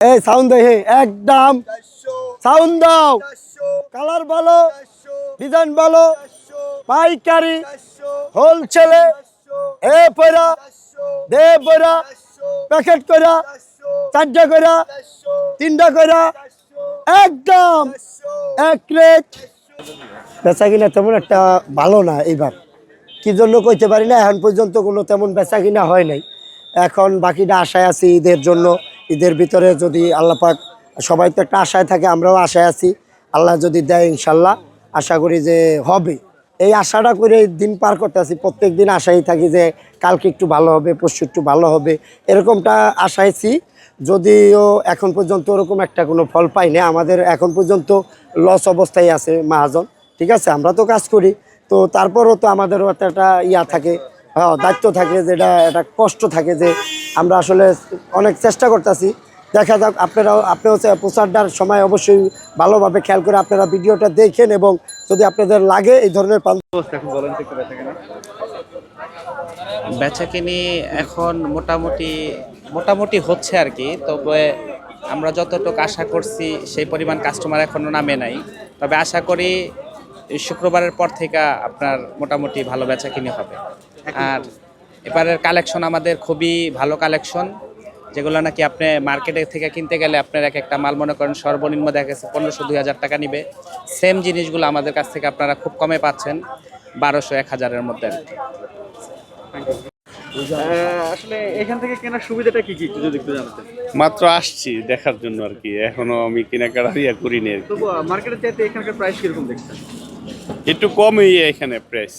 এই সাউন্ড দেখে একদম। সাউন্ড দাও। কালার ভালো ডিজাইন ভালো পাইকারি। হোলসেলে এ। পয়রা। দে পয়রা। প্যাকেট কইরা। চারটা কইরা। তিনটা কইরা। একদম। এক রেট বেচা কিনা তেমন একটা ভালো না এইবার। কি জন্য কইতে পারি না এখন পর্যন্ত কোনো তেমন বেচা কিনা হয় নাই। এখন বাকিটা আশায় আছি ঈদের জন্য। ঈদের ভিতরে যদি আল্লাহ পাক, সবাই তো একটা আশায় থাকে, আমরাও আশায় আছি। আল্লাহ যদি দেয় ইনশাল্লাহ, আশা করি যে হবে। এই আশাটা করে দিন পার করতে আছি প্রত্যেক দিন আশাই থাকি যে কালকে একটু ভালো হবে, পরশু একটু ভালো হবে। এরকমটা আশাইছি যদিও এখন পর্যন্ত ওরকম একটা কোনো ফল পাই না আমাদের এখন পর্যন্ত লস অবস্থায় আছে মাহাজন। ঠিক আছে, আমরা তো কাজ করি। তো তারপরও তো আমাদেরও একটা ইয়া থাকে। হ্যাঁ দায়িত্ব থাকে যেটা একটা কষ্ট থাকে যে আমরা আসলে অনেক চেষ্টা করতেছি। দেখা যাক আপনারাও আপনিও চে- প্রচারটার সময় অবশ্যই ভালোভাবে খেয়াল করে আপনারা ভিডিওটা দেখেন এবং যদি আপনাদের লাগে এই ধরনের বেচাকিনি এখন মোটামুটি মোটামুটি হচ্ছে আর কি তবে আমরা যতটুকু আশা করছি সেই পরিমাণ কাস্টমার এখনও নামে নাই। তবে আশা করি শুক্রবারের পর থেকে আপনার মোটামুটি ভালো বেচাকিনি হবে। আর এবারের কালেকশন আমাদের খুবই ভালো কালেকশন যেগুলো নাকি আপনি মার্কেটে থেকে কিনতে গেলে আপনার এক একটা মাল মনে করেন সর্বনিম্ন দেখা গেছে পনেরোশো দুই হাজার টাকা নিবে। সেম জিনিসগুলো আমাদের কাছ থেকে আপনারা খুব কমে পাচ্ছেন বারোশো এক হাজারের মধ্যে আসলে এখান থেকে কেনার সুবিধাটা কি কি একটু যদি একটু জানাতেন? মাত্র আসছি দেখার জন্য আর কি এখনও আমি কেনাকাটা ইয়া করিনি চাইতে এখানকার প্রাইস কীরকম দেখছেন? একটু কমই এখানে প্রাইস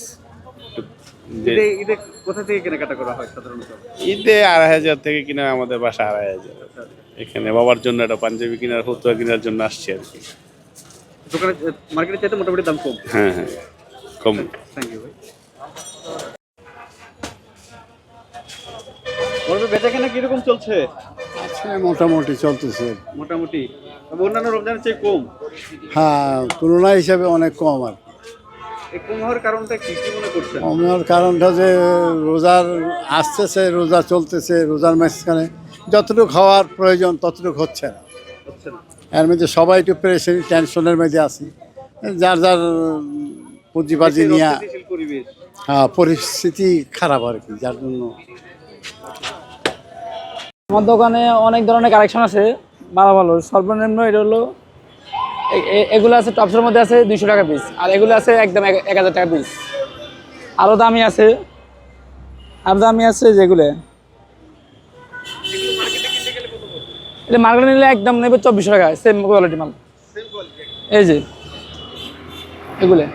ঈদে ঈদে কোথা থেকে কেনাকাটা করা হয় সাধারণত? ঈদে আড়াই হাজার থেকে কিনা আমাদের বাসা আড়াই হাজার। এখানে বাবার জন্য একটা পাঞ্জাবি কেনার ফতুয়া কেনার জন্য আসছি আর কি। দোকানে মার্কেটের চাইতে মোটামুটি দাম কম। হ্যাঁ হ্যাঁ কম। থ্যাংক ইউ ভাই। বলবে বেচা কেনা কীরকম চলছে? মোটামুটি চলতেছে। মোটামুটি। অন্যান্য রমজানের চেয়ে কম। হ্যাঁ তুলনা হিসাবে অনেক কম আর কমার কারণটা যে রোজার আসতেছে রোজা চলতেছে রোজার মাঝখানে যতটুকু হওয়ার প্রয়োজন ততটুকু হচ্ছে না। এর মধ্যে সবাই একটু প্রেশার টেনশনের মধ্যে আছি। যার যার পুঁজিবাজি নিয়ে হ্যাঁ পরিস্থিতি খারাপ আর কি যার জন্য। আমার দোকানে অনেক ধরনের কালেকশন আছে ভালো ভালো। সর্বনিম্ন এটা হলো এগুলো আছে টপসের মধ্যে আছে দুইশো টাকা পিস আর এগুলো আছে একদম এক হাজার টাকা পিস আরও দামি আছে, আর দামি আছে যেগুলো। এটা মার্কেটে নিলে একদম নেবে চব্বিশশো টাকা সেম কোয়ালিটি মাল। এই যে, এগুলো।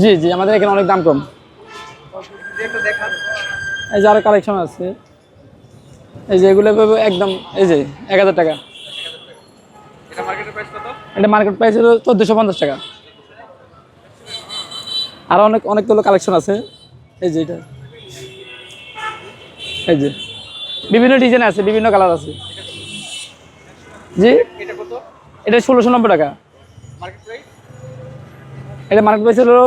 জি জি, আমাদের এখানে অনেক দাম কম। এই যে আরও কালেকশন আছে। এই যে এগুলো একদম, এই যে, এক হাজার টাকা এটা মার্কেটের প্রাইস কত এটা মার্কেট প্রাইস হলো চোদ্দোশো পঞ্চাশ টাকা। আরও অনেক অনেকগুলো কালেকশন আছে। এই যে এটা। এই যে। বিভিন্ন ডিজাইন আছে, বিভিন্ন কালার আছে। জি? এটা ষোলোশো নব্বই টাকা। এটা মার্কেট প্রাইস হলো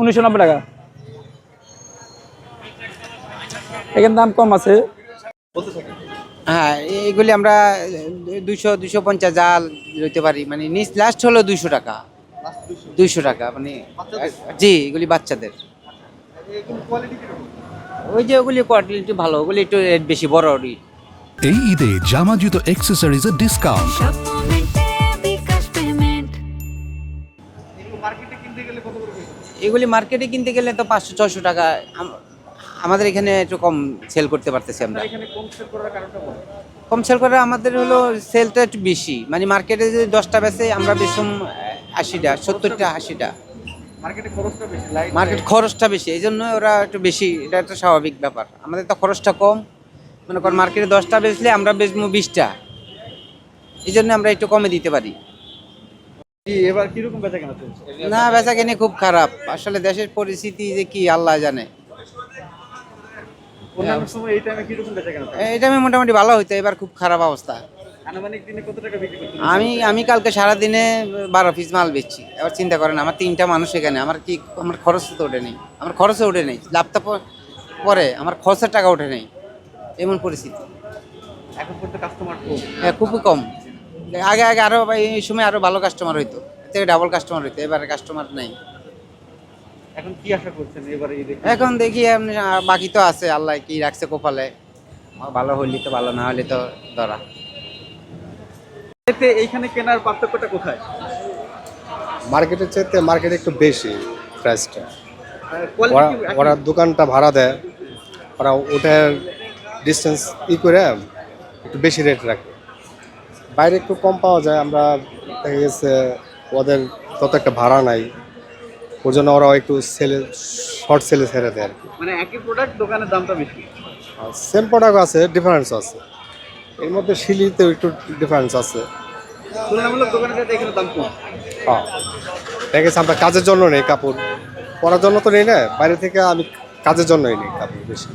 উনিশশো নব্বই টাকা। এখানে দাম কম আছে। হ্যাঁ এইগুলি আমরা দুইশো দুইশো পঞ্চাশ জাল লইতে পারি। মানে নিচ লাস্ট হলো দুইশো টাকা। দুইশো টাকা মানে জি এগুলি বাচ্চাদের। ওই যে ওগুলি কোয়ালিটি ভালো ওগুলি একটু রেট বেশি বড় এই ঈদে জামা জুতো ডিসকাউন্ট কত করে পড়বে? এগুলি মার্কেটে কিনতে গেলে তো পাঁচশো ছশো টাকা। আমাদের এখানে একটু কম সেল করতে পারতেছি আমরা। কম সেল করার কারণটা বলো কম সেল করে আমাদের হলো সেলটা একটু বেশি। মানে মার্কেটে যদি দশটা বেচে আমরা বেচুম আশিটা সত্তরটা আশিটা। মার্কেটে খরচটা বেশি এই জন্য ওরা একটু বেশি এটা একটা স্বাভাবিক ব্যাপার। আমাদের তো খরচটা কম। মনে কর মার্কেটে দশটা বেচলে আমরা বেচবো বিশটা। এই জন্য আমরা একটু কমে দিতে পারি। এবার কীরকম বেচা কেনা চলছে? না বেচা কিনে খুব খারাপ। আসলে দেশের পরিস্থিতি যে কি আল্লাহ জানে। এই টাইমে মোটামুটি ভালো হইতো এবার খুব খারাপ অবস্থা। আমি আমি কালকে সারাদিনে বারো পিস মাল বেচছি। এবার চিন্তা করেন আমার তিনটা মানুষ এখানে আমার কি আমার খরচ তো ওঠে নেই। আমার খরচও ওঠে নেই লাভটা পরে আমার খরচের টাকা ওঠে নেই। এমন পরিস্থিতি। এখন পর্যন্ত কাস্টমার কম? হ্যাঁ, খুবই কম। আগে আগে আরও এই সময় আরও ভালো কাস্টমার হইতো এর থেকে ডাবল কাস্টমার হইতো এবারে কাস্টমার নাই। এখন কি আশা করছেন এবারে এখন দেখি এমনি, বাকি তো আছে আল্লাহ কি রাখছে কপালে। ভালো হইলি তো ভালো না হলে তো ধরা। এতে এইখানে কেনার পার্থক্যটা কোথায়? মার্কেটের চাইতে মার্কেট একটু বেশি প্রাইসটা। ওরা ওরা দোকানটা ভাড়া দেয়। ওরা ওটার ডিস্টেন্স ই করে একটু বেশি রেট রাখে। বাইরে একটু কম পাওয়া যায় আমরা দেখা গেছে ওদের তত একটা ভাড়া নাই। ওর জন্য ওরা একটু সেলে শর্ট সেলে ছেড়ে দেয় আর কি। মানে একই প্রোডাক্ট দোকানের দামটা বেশি? সেম প্রোডাক্ট আছে ডিফারেন্স আছে। এর মধ্যে শিলিতেও একটু ডিফারেন্স আছে। তুলনামূলক দোকানের সাথে এখানে দাম কম। হ্যাঁ। দেখা আমরা কাজের জন্য নেই কাপড়। পরার জন্য তো নেই না বাইরে থেকে আমি কাজের জন্যই নেই কাপড় বেশি।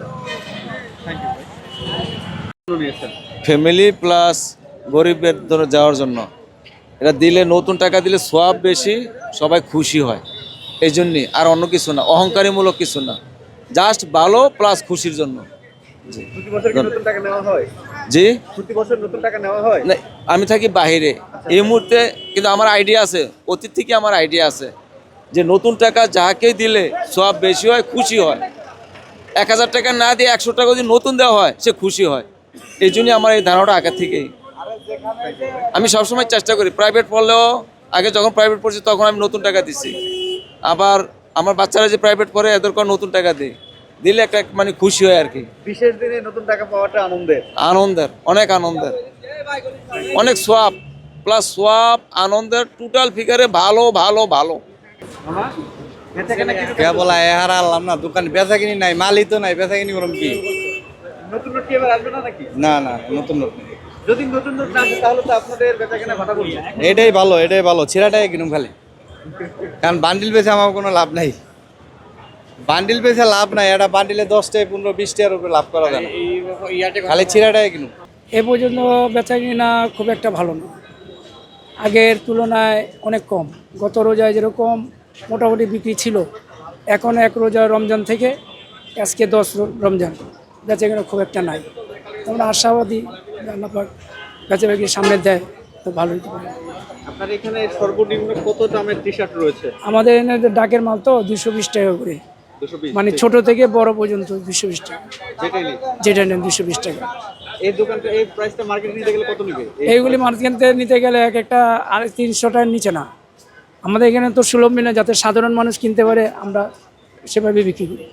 নিয়েছেন। ফ্যামিলি প্লাস গরিবের ধরে যাওয়ার জন্য। এটা দিলে নতুন টাকা দিলে সব বেশি সবাই খুশি হয়। এই জন্যে আর অন্য কিছু না অহংকারীমূলক কিছু না। জাস্ট ভালো প্লাস খুশির জন্য। হয়? জি? নতুন টাকা নেওয়া হয়? না আমি থাকি বাইরে এই মুহূর্তে কিন্তু আমার আইডিয়া আছে অতীত থেকে আমার আইডিয়া আছে যে নতুন টাকা যাকে দিলে সব বেশি হয় খুশি হয়। এক হাজার টাকা না দিয়ে একশো টাকা যদি নতুন দেওয়া হয় সে খুশি হয়। এই জন্যই আমার এই ধারণাটা আগের থেকেই। আমি সবসময় চেষ্টা করি প্রাইভেট পড়লেও আগে যখন প্রাইভেট পড়ছি তখন আমি নতুন টাকা দিছি। আবার আমার বাচ্চারা যে প্রাইভেট পড়ে এদেরকেও নতুন টাকা দিই। দিলে একটা মানে খুশি হয় আর কি। বিশেষ দিনে নতুন টাকা পাওয়াটা আনন্দের। আনন্দের অনেক আনন্দের। অনেক সোয়াব প্লাস সোয়াব আনন্দের টোটাল ফিগারে ভালো ভালো ভালো। মামা বেচা কেনা কে বলা এ হার আল্লাম না দোকান বেচা কিনি নাই মালই তো নাই বেচা কিনি করম কি? নতুন নোট কি এবার আসবে না নাকি? না না নতুন নতুন যদি নতুন নোট না আসে তাহলে তো আপনাদের বেচা কেনা ভাটা করবে এটাই ভালো এটাই ভালো ছিঁড়াটাই কিনুম খালি। কারণ বান্ডিল বেচে আমার কোনো লাভ নাই। বান্ডিল বেচে লাভ নাই এটা বান্ডিলে দশটায় পনেরো বিশটার উপরে লাভ করা যায় খালি ছিঁড়াটাই কিনুম এ পর্যন্ত বেচা কিনা খুব একটা ভালো না। আগের তুলনায় অনেক কম। গত রোজায় যেরকম মোটামুটি বিক্রি ছিল এখন এক রোজা রমজান থেকে আজকে দশ রমজান। বেচা কিনা খুব একটা নাই। আমরা আশাবাদী আল্লাহ বেচা বিক্রি সামনে দেয় তো ভালো হতে পারে। আপনার এখানে সর্বনিম্ন কত দামের টি শার্ট রয়েছে? আমাদের এখানে ডাকের মাল তো দুশো বিশ টাকা করে। মানে ছোট থেকে বড় পর্যন্ত দুশো বিশ টাকা। যেটা নেন দুশো বিশ টাকা। এই দোকানটা এই প্রাইসটা মার্কেটে নিতে গেলে কত নেবে? এইগুলি মার্কেট নিতে গেলে এক একটা আর তিনশো টাকার নিচে না। আমাদের এখানে তো সুলভ মিলে যাতে সাধারণ মানুষ কিনতে পারে আমরা সেভাবে বিক্রি করি।